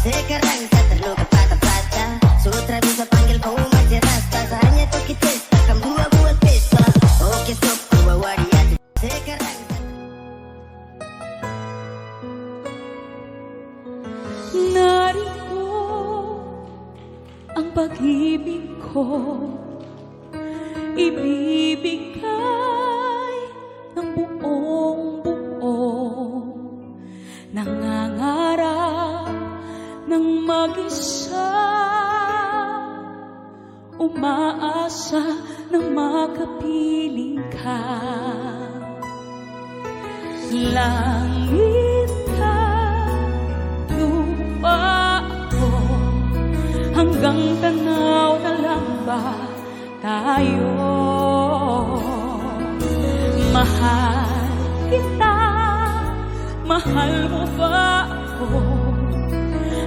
Sekarang saya terluka patah-patah. Sutra bisa panggil kau masih rasta Hanya tuh kita takkan buat-buat pesta Oke stop, bawa dia Sekarang Narito ang pag-ibig ko Ibibigay mag-isa Umaasa ng makapiling ka. Langit ka, lupa ako. Hanggang tanaw na lang ba tayo? Mahal kita, mahal mo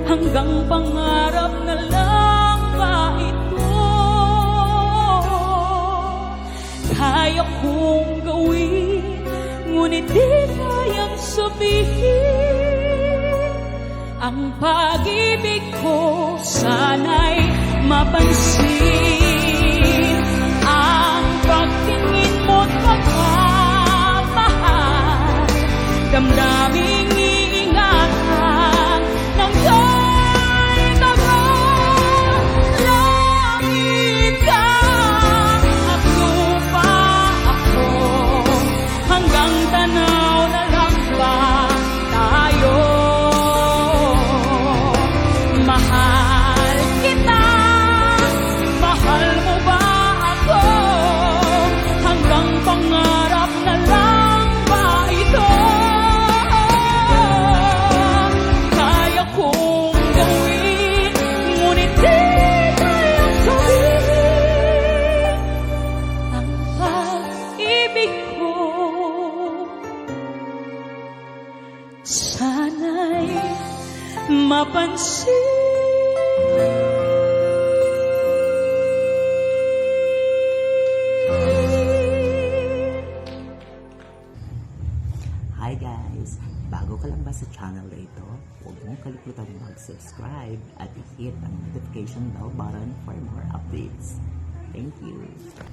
Hanggang pangarap na lang ba ito Kaya kong gawin Ngunit di kayang sabihin. Ang pag-ibig ko sana'y mapansin mapansin Hi guys! Bago ka lang ba sa channel na ito, huwag mong kalimutan mag-subscribe at i-hit ang notification bell button for more updates. Thank you!